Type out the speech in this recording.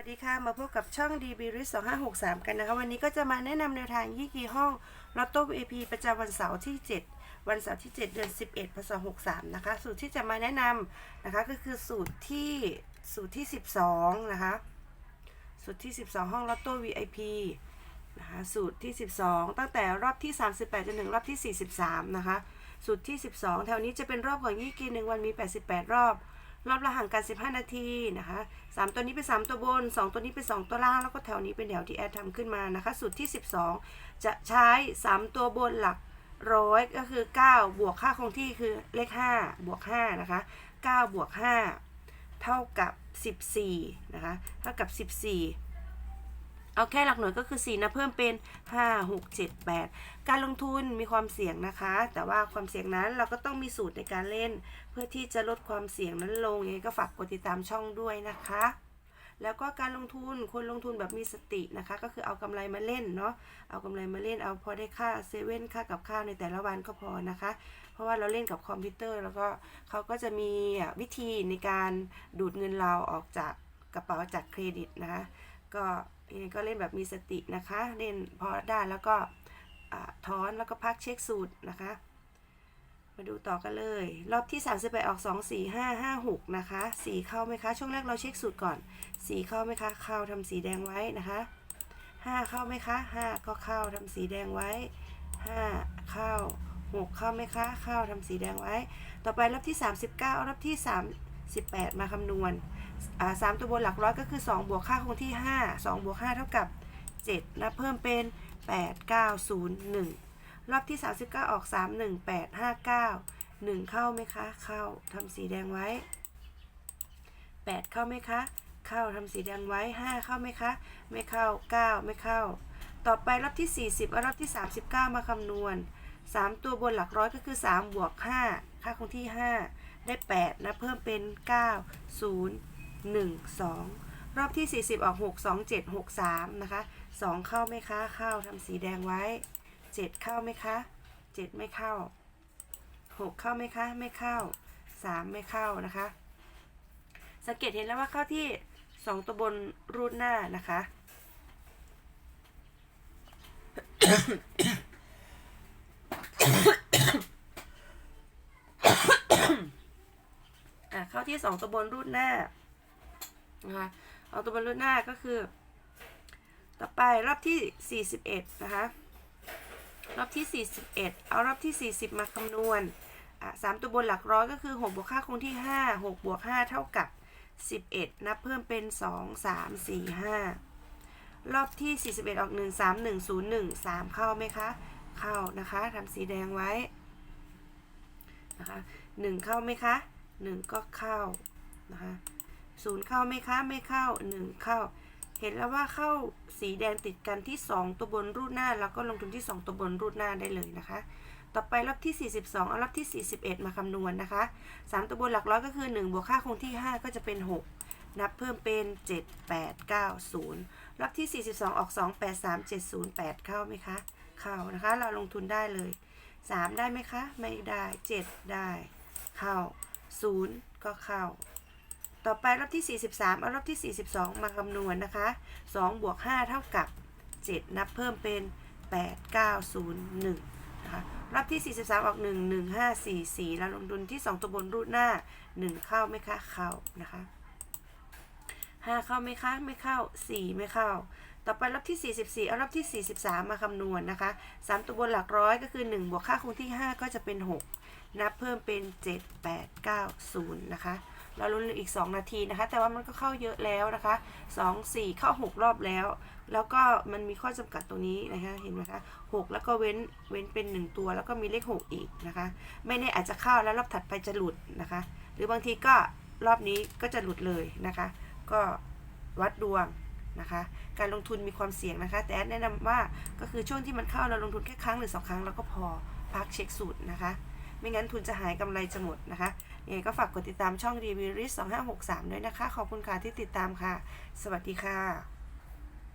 วัสดีค่ะ มาพบกับช่อง DB r i s 2563 กันนะคะ วันนี้ก็จะมาแนะนำแนวทางยี่กี่ห้องลอตโต้ VIP ประจำวันเสาร์ที่ 7 วันเสาร์ที่ 7 เดือน 11พศ63 นะคะ สูตรที่จะมาแนะนำนะคะก็คือสูตรที่สูตรที่ 12 นะคะ สูตรที่ 12 ห้องลอตโต้ VIP นะคะสูตรที่ 12 ตั้งแต่รอบที่ 38จนถึงรอบที่ 43 นะคะ สูตรที่ 12 แถวนี้จะเป็นรอบของยี่กีหนึ่งวันมี 88 รอบ รอบละห่างกัน 15 นาทีนะคะ 3 ตัวนี้เป็น 3 ตัวบน 2 ตัวนี้เป็น 2 ตัวล่าง แล้วก็แถวนี้เป็นแถวที่แอดทำขึ้นมานะคะ สูตรที่ 12 จะใช้ 3 ตัวบนหลักร้อยก็คือ 9 บวกค่าคงที่คือเลข 5 บวก 5 นะคะ 9 บวก 5 เท่ากับ 14 นะคะ เท่ากับ 14 เอาแค่หลักหน่วยก็คือ 4 นะ เพิ่มเป็น 5 6 7 8 การลงทุนมีความเสี่ยงนะคะ แต่ว่าความเสี่ยงนั้นเราก็ต้องมีสูตรในการเล่น เพื่อที่จะลดความเสี่ยงนั้นลงยังไงก็ฝากกดติดตามช่องด้วยนะคะ แล้วก็การลงทุนควรลงทุนแบบมีสตินะคะ ก็คือเอากำไรมาเล่นเนาะเอากำไรมาเล่นเอาพอได้ค่าเซเว่นค่ากับข้าวในแต่ละวันก็พอนะคะ เพราะว่าเราเล่นกับคอมพิวเตอร์ แล้วก็เขาก็จะมีวิธีในการดูดเงินเราออกจากกระเป๋าจากเครดิตนะคะก็ ยังไงก็เล่นแบบมีสตินะคะ เล่นพอได้แล้วก็ถอนแล้วก็พักเช็คสูตรนะคะ มาดูต่อกันเลย รอบที่3 8ออก 2 4 5 5 6 นะคะสีเข้าไหมคะ ช่วงแรกเราเช็คสูตรก่อนสีเข้าไหมคะ เข้าทำสีแดงไว้นะคะ 5 เข้าไหมคะ 5 ก็เข้าทำสีแดงไว้ 5 เข้า 6 เข้าไหมคะ เข้าทำสีแดงไว้ ต่อไปรอบที่ 39 รอบที่ 38มาคำนวณสามตัวบนหลักร้อยก็คือ 2 บวกค่าคงที่ 5 2 บวก 5 เท่ากับ 7 นะเพิ่มเป็น 8 9 0 1 รอบที่ 39 ออก 3 1 8 5 9 1 เข้าไหมคะ เข้าทำสีแดงไว้ 8 เข้าไหมคะ เข้าทำสีแดงไว้ 5 เข้าไหมคะ ไม่เข้า 9 ไม่เข้า ต่อไปรอบที่ 40เอารอบที่ 39 มาคำนวณ 3 ตัวบนหลักร้อยก็คือ 3 บวก 5 ค่าคงที่ 5 ได้8นะเพิ่มเป็น 9 0 1 2 รอบที่ 40 ออก 6 2 7 6 3 นะคะ 2 เข้าไหมคะ เข้าทำสีแดงไว้ 7 เข้าไหมคะ 7 ไม่เข้า 6 เข้าไหมคะ ไม่เข้า 3 ไม่เข้านะคะ สังเกตเห็นแล้วว่าเข้าที่ 2 ตัวบนรูดหน้านะคะ อะ เข้าที่2ตัวบนรูดหน้านะคะเอาตัวบรรลุหน้าก็คือ ต่อไปรอบที่ 41 นะคะ รอบที่ 41 เอารอบที่ 40 มาคำนวณสามตัวบนหลักร้อยก็คือ 6 บวกค่าคงที่ 5 6 บวก 5 เท่ากับ 11 นับเพิ่มเป็น 2 3 4 5 รอบที่ 41 ออก 1 3 1 0 1 3 เข้าไหมคะ เข้านะคะทำสีแดงไว้นะคะ1เข้าไหมคะ 1ก็เข้านะคะศูนย์เข้าไหมคะไม่เข้าหนึ่งเข้า เห็นแล้วว่าเข้าสีแดงติดกันที่2ตัวบนรูดหน้าแล้วก็ลงทุนที่2ตัวบนรูดหน้าได้เลยนะคะต่อไปรอบที่ 42 เอารอบที่ 41 มาคำนวณนะคะ 3 ตัวบนหลักร้อยก็คือ 1 บวกค่าคงที่ 5 ก็จะเป็น 6 นับเพิ่มเป็น 7 8 9 0 รอบที่ 42 ออก 2 8 3 7 0 8 เข้าไหมคะ เข้านะคะ เราลงทุนได้เลย 3 ได้ไหมคะ ไม่ได้ 7 ได้ เข้า 0ก็เข้า ต่อไปรอบที่ 43 เอารอบที่ 42 มาคำนวณนะคะ2บวก5เท่ากับ 7 นับเพิ่มเป็น 8 9 0 1นะคะรอบที่ 43 ออก 1 1 5 4 4 แล้วลงทุนที่ 2 ตัวบนรูดหน้า 1 เข้าไหมคะ เข้านะคะ 5 เข้าไหมคะ ไม่เข้า 4 ไม่เข้า ต่อไปรอบที่ 44เอารอบที่ 43 มาคำนวณนะคะ 3 ตัวบนหลักร้อยก็คือ 1 บวกค่าคงที่ 5 ก็จะเป็น 6 นับเพิ่มเป็น 7 8 9 0 นะคะ เราลุ้นอีก 2 นาทีนะคะ แต่ว่ามันก็เข้าเยอะแล้วนะคะ 2 4 เข้า 6 รอบแล้ว แล้วก็มันมีข้อจำกัดตรงนี้นะคะ เห็นไหมคะ 6 แล้วก็เว้นเว้นเป็น 1 ตัว แล้วก็มีเลข 6 อีกนะคะ ไม่แน่อาจจะเข้าแล้วรอบถัดไปจะหลุดนะคะ หรือบางทีก็รอบนี้ก็จะหลุดเลยนะคะ ก็วัดดวง นะคะ การลงทุนมีความเสี่ยงนะคะ แต่แนะนำว่าก็คือช่วงที่มันเข้าเราลงทุนแค่ครั้งหรือสองครั้งเราก็พอพักเช็คสูตรนะคะ ไม่งั้นทุนจะหายกำไรจะหมดนะคะยังไงก็ฝากกดติดตามช่องรีวิวริส2563ด้วยนะคะ ขอบคุณค่ะที่ติดตามค่ะ สวัสดีค่ะ